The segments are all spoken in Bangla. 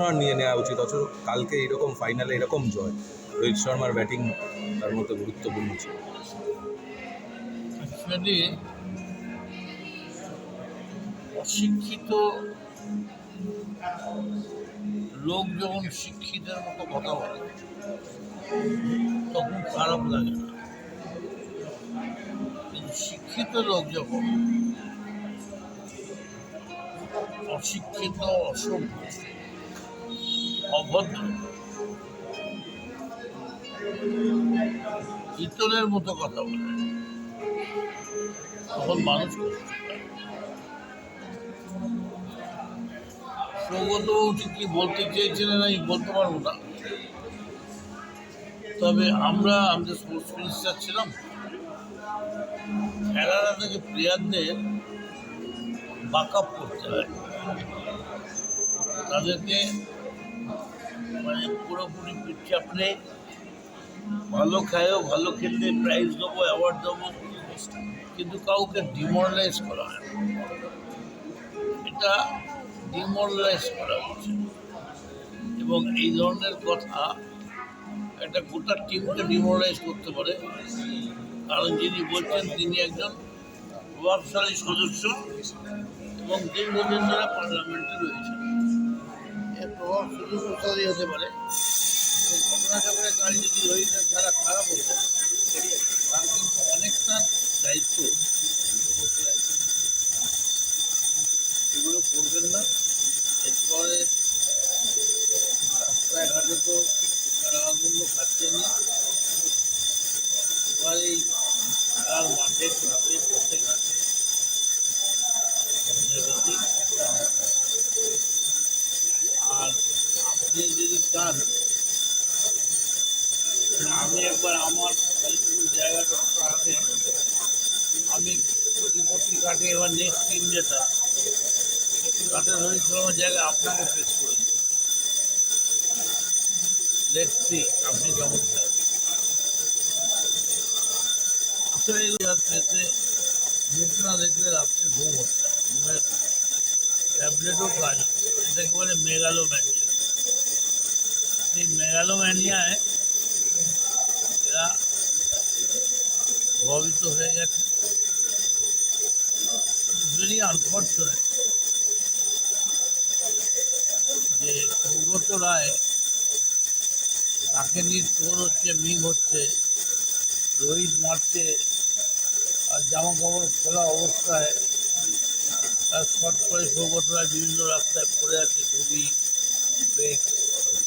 নিয়ে নেওয়া উচিত। অথচ কালকে এরকম ফাইনালে এরকম জয়। রোহিত শর্মার ব্যাটিং তার মধ্যে গুরুত্বপূর্ণ ছিল। অশিক্ষিত লোক যখন শিক্ষিতের মতো কথা বলে, তখন খারাপ লাগে না। শিক্ষিত লোক যখন অশিক্ষিত অসভ্য অভদ্র। ইতরের মতো কথা বলে। তখন মানুষ সৌগতবাবু ঠিক কি বলতে চেয়েছিলেন আমি বলতে পারব না। তবে আমরা আমাদের স্পোর্টস মিনিস্টার ছিলাম, খেলাটা থেকে প্লেয়ারদের বাক আপ করতে হয়। তাদেরকে মানে পুরোপুরি চাপলে ভালো খায়ও ভালো খেললে প্রাইজ দেবো অ্যাওয়ার্ড দেবো, কিন্তু কাউকে ডিমোরালাইজ করা হয়। এটা ডিমোরালাইজ করা হচ্ছে। এবং এই ধরনের কথা একটা গোটা টিমকে ডিমোরালাইজ করতে পারে। কারণ যিনি বলছেন, তিনি একজন প্রভাবশালী সদস্য এবং দীর্ঘদিন ধরে পার্লামেন্টে রয়েছেন। হতে পারে। ঘটনাচক্রে যদি রোহিতের খারাপ হতো তার কিন্তু অনেকটা দায়িত্ব। এগুলো করবেন না। এরপরে রাস্তায় ঘাটে তো টাকাগুলো খাচ্ছে নি। এবার এই মাঠে ক্লাবে পথে ঘাটে যথারীতি আর আপনি যদি চান আমি একবার আমার খালিপুর জায়গাটা হাতে আমি প্রতিপত্তি কাটে টিম যেটা কাটে রোহিত জায়গায় আপনাকে ফেস করে দেখছি আপনি কেমন আসলে এগুলো ফেসে মুখ না দেখলে রাত্রে ঘুম হচ্ছে ঘুমের ট্যাবলেটও কাজ হচ্ছে এটাকে বলে মেগালোম্যানিয়া সেই মেগালোম্যানিয়ায় এরা প্রভাবিত হয়ে গেছে। যে সৌগত রায় তাকে নিয়ে চোর হচ্ছে, মিম হচ্ছে, রোহিত মারছে, আর জামা কাপড় খোলা অবস্থায় তার শট করে সৌগত রায় বিভিন্ন রাস্তায় পড়ে আছে ছবি ব্রেক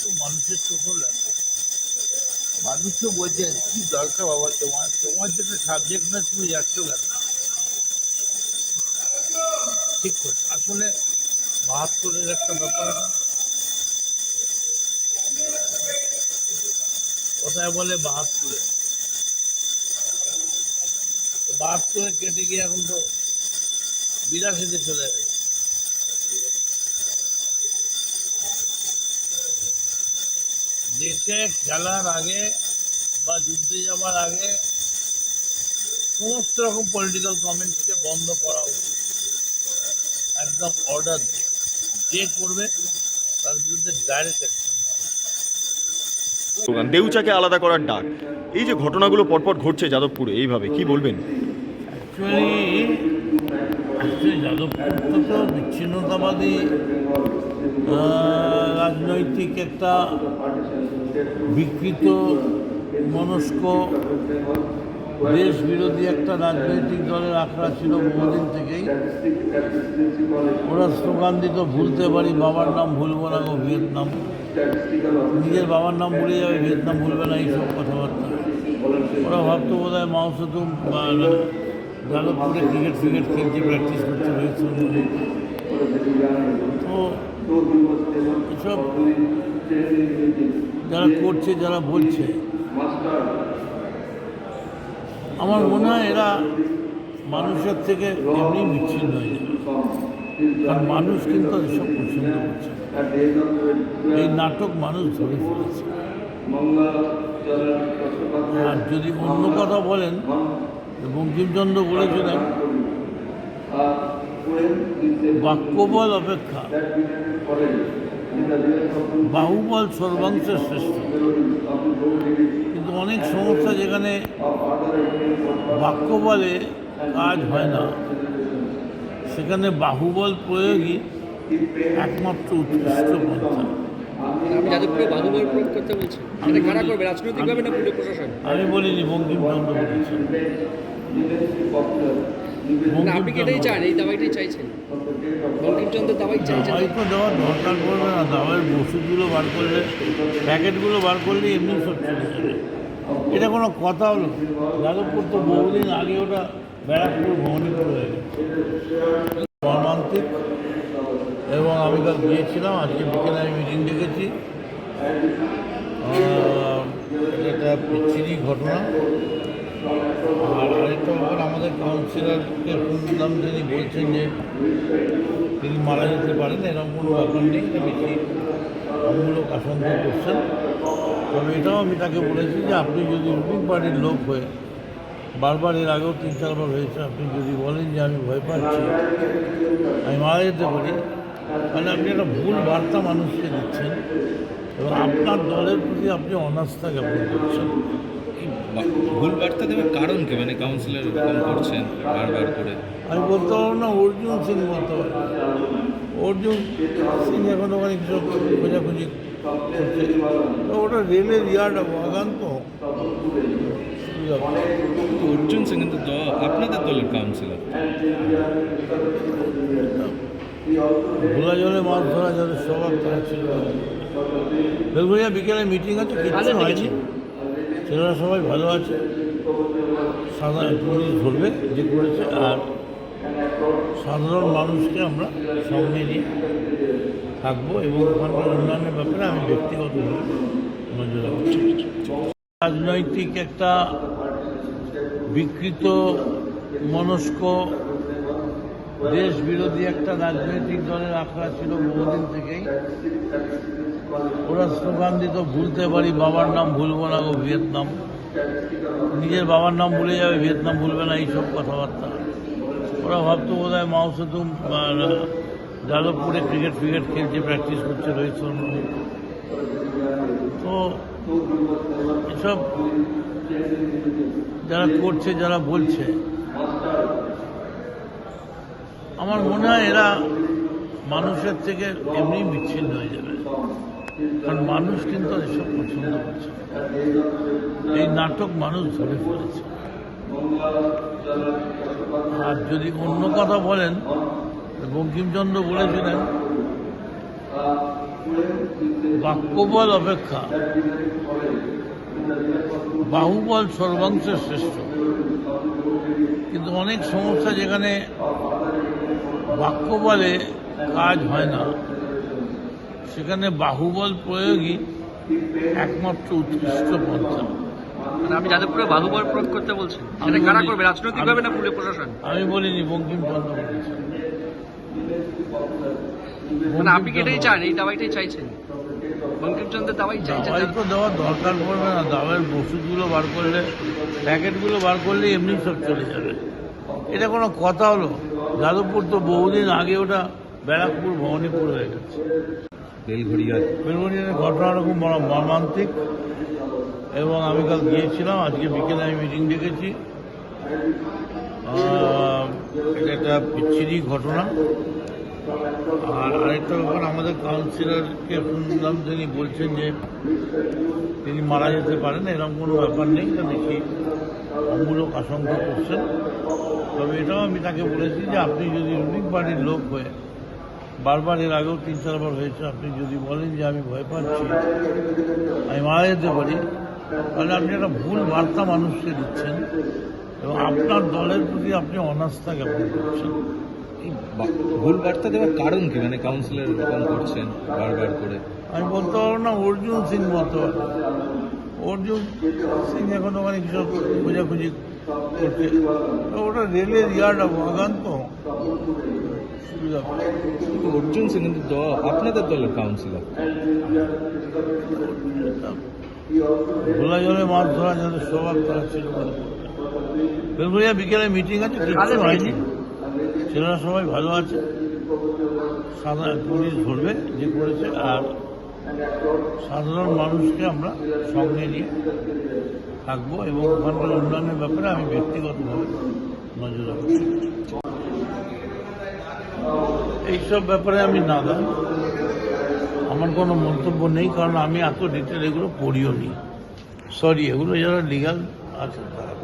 তো মানুষের চোখও লাগে। মানুষও বলছে কি দরকার বাবা তোমার? তোমার যেটা সাবজেক্ট না তুমি যাচ্ছ কেন? ঠিক করছে। আসলে বাহাত্তরের একটা ব্যাপার। কোথায় বলে বাহাত্তরে। বাহাত্তরে কেটে গিয়ে এখন তো বিরাশিতে চলে গেছে। দেশে খেলার আগে বা যুদ্ধে যাবার আগে সমস্ত রকম পলিটিক্যাল কমেন্টসকে বন্ধ করা উচিত। একদম অর্ডার দিয়ে যে করবে তার বিরুদ্ধে ডাইরেক্ট অ্যাকশন দেউচাকে আলাদা করার ডাক। এই যে ঘটনাগুলো পরপর ঘটছে যাদবপুরে এইভাবে কি বলবেন? যাদবপুর তো তো বিচ্ছিন্নতাবাদী রাজনৈতিক একটা বিকৃত মনস্ক দেশ বিরোধী একটা রাজনৈতিক দলের আখড়া ছিল বহুদিন থেকেই। ওরা স্লোগান দিত, ভুলতে পারি, বাবার নাম ভুলবো না গো, ভিয়েতনাম। নিজের বাবার নাম ভুলে যাবে, ভিয়েতনাম ভুলবে না এইসব কথাবার্তা। ওরা ভাবতো বোধ হয় মাউসেতুম বা যাদবপুরে ক্রিকেট ফ্রিকেট খেলছে প্র্যাকটিস করতে হয়েছে তো এসব যারা করছে, যারা বলছে আমার মনে হয় এরা মানুষের থেকে এমনি বিচ্ছিন্ন হয়ে যাবে কারণ মানুষ কিন্তু এসব পছন্দ করছে। এই নাটক মানুষ ধরে ফেলেছে। আর যদি অন্য কথা বলেন বঙ্কিমচন্দ্র বলেছিলেন বাক্যবল অপেক্ষা। বাহুবল সর্বাংশের শ্রেষ্ঠ। অনেক সমস্যা যেখানে বাক্য বলে কাজ হয় না। সেখানে বাহুবল প্রয়োগই একমাত্র উৎকৃষ্ট পন্থা। আমি বলিনি বঙ্কিমচন্দ্র বলেছেন আপনি কি এটাই চান? এই দাবাইটাই চাইছেন? দাবাই চাইছেন? হয়তো দেওয়ার দরকার পড়বে না। ওষুধগুলো বার করলে প্যাকেটগুলো বার করলে এমনি সব চলে যাবে। এটা কোনো কথা হলো? যাদবপুর তো বহুদিন আগে ওটা ব্যারাকপুর, ভবনীপুর হয়ে গেছে। মর্মান্তিক। এবং আমি কাল গিয়েছিলাম, আজকে বিকেলে আমি মিটিং ডেকেছি। এটা বিচ্ছিরি ঘটনা। আর আরেকটা ব্যাপার, আমাদের কাউন্সিলরকে শুনলাম তিনি বলছেন যে তিনি মারা যেতে পারেন, এরকম কোনো ব্যাপার নেই। এটা বেশি অমূলক আশঙ্কা করছেন তবে এটাও আমি তাকে বলেছি যে আপনি যদি রুলিং পার্টির লোক হয়ে বারবার এর আগেও তিন চারবার হয়েছে আপনি যদি বলেন যে আমি ভয় পাচ্ছি আমি মারা যেতে পারি। মানে আপনি একটা ভুল বার্তা মানুষকে দিচ্ছেন এবং আপনার দলের প্রতি আপনি অনাস্থা জ্ঞাপন করছেন। ভুল বার্তা দেওয়ার কারণ কি? মানে কাউন্সিলর এরকম করছেন বারবার করে। আমি বলতে পারব না অর্জুন সিং বলতে পারব অর্জুন সিং এখন ওখানে কিছু খোঁজাখুঁজি ওটা রেলের ইয়ার্ড বাগান তো অর্জুন সিং কিন্তু আপনাদের দলের কাউন্সিলর ঘোলা জলে মাছ ধরা যাদের স্বভাব তারা ছিল। বেলগুড়িয়া বিকেলে মিটিং আছে কিচ্ছু হয়নি। ছেলেরা সবাই ভালো আছে। সাধারণ পুলিশ ধরবে যে করেছে আর সাধারণ মানুষকে আমরা সঙ্গে নিয়ে থাকব এবং ওখানকার উন্নয়নের ব্যাপারে আমি ব্যক্তিগতভাবে নজর রাখছি রাজনৈতিক একটা বিকৃত, মনস্ক দেশ বিরোধী একটা রাজনৈতিক দলের আখড়া ছিল বহুদিন থেকেই। ওরা স্লোগান দিত, ভুলতে পারি, বাবার নাম ভুলবো না গো, ভিয়েতনাম। নিজের বাবার নাম ভুলে যাবে, ভিয়েতনাম ভুলবে না, এইসব কথাবার্তা। ওরা ভাবতো বোধ হয় মাও সেতুম আর যাদবপুরে ক্রিকেট ফ্রিকেট খেলছে প্র্যাকটিস করছে রোহিত শর্মা তো এসব যারা করছে, যারা বলছে, আমার মনে হয় এরা মানুষের থেকে এমনি বিচ্ছিন্ন হয়ে যাবে। কারণ মানুষ কিন্তু এসব পছন্দ করছে এই নাটক মানুষ ধরে ফেলেছে। আর যদি অন্য কথা বলেন বঙ্কিমচন্দ্র বলেছিলেন বাক্যবল অপেক্ষা বাহুবল সর্বাংশের শ্রেষ্ঠ। কিন্তু অনেক সমস্যা যেখানে বাক্যবলে কাজ হয় না। সেখানে বাহুবল প্রয়োগই একমাত্র উৎকৃষ্ট পন্থা। মানে আপনি যাদবপুরে বাহুবল প্রয়োগ করতে কারা করবে রাজনৈতিকভাবে না পুলিশ প্রশাসন? আমি বলিনি বঙ্কিমচন্দ্র বলেছেন। মানে আপনি কি এটাই চান? এই দাবাইটাই চাইছেন? বঙ্কিমচন্দ্রের দাবাই চাইছেন? হয়তো দেওয়ার দরকার পড়বে না। ওষুধগুলো বার করলে প্যাকেটগুলো বার করলে এমনি সব চলে যাবে। এটা কোনো কথা হলো? যাদবপুর তো বহুদিন আগে ওটা ব্যারাকপুর ভবনীপুর হয়ে গেছে। বেলঘড়িয়া মর্মান্তিক। এবং আমি কাল গিয়েছিলাম আজকে বিকেলে আমি মিটিং ডেকেছি। এটা একটা বিচ্ছিরি ঘটনা। আর আরেকটা ব্যাপার, আমাদের কাউন্সিলরকে শুনলাম তিনি বলছেন যে তিনি মারা যেতে পারেন, এরকম কোনো ব্যাপার নেই তা দেখি অমূলক আশঙ্কা করছেন। তবে এটাও আমি তাকে বলেছি যে আপনি যদি রুলিং পার্টির লোক হয়ে, বারবার এর আগেও তিন চারবার হয়েছে, আপনি যদি বলেন যে আমি ভয় পাচ্ছি, আমি মারা যেতে পারি, তাহলে আপনি একটা ভুল বার্তা মানুষকে দিচ্ছেন। এবং আপনার দলের প্রতি আপনি অনাস্থা জ্ঞাপন করছেন ভুল বার্তা দেওয়ার কারণ কি? মানে কাউন্সিলর এরকম করছেন বারবার করে। আমি বলতে পারব না অর্জুন সিং পারব অর্জুন সিং এখন ওখানে কিছু খোঁজাখুঁজি করছে। ওটা রেলের ইয়ার্ড বাগান তো। অর্জুন সিং কিন্তু আপনাদের দলের কাউন্সিলর ঘোলা জলে মাছ ধরা যাদের স্বভাব তারা ছিল বেলগুড়িয়া বিকেলে মিটিং আছে কিচ্ছু হয়নি। ছেলেরা সবাই ভালো আছে। সাধারণ পুলিশ ধরবে যে করেছে আর সাধারণ মানুষকে আমরা সঙ্গে নিয়ে থাকব এবং ওখানকার উন্নয়নের ব্যাপারে আমি ব্যক্তিগতভাবে নজর রাখব। এইসব ব্যাপারে আমি না নাদান আমার কোনো মন্তব্য নেই কারণ আমি এত ডিটেল এগুলো পড়িও নি সরি এগুলো যারা লিগাল আছে তারা।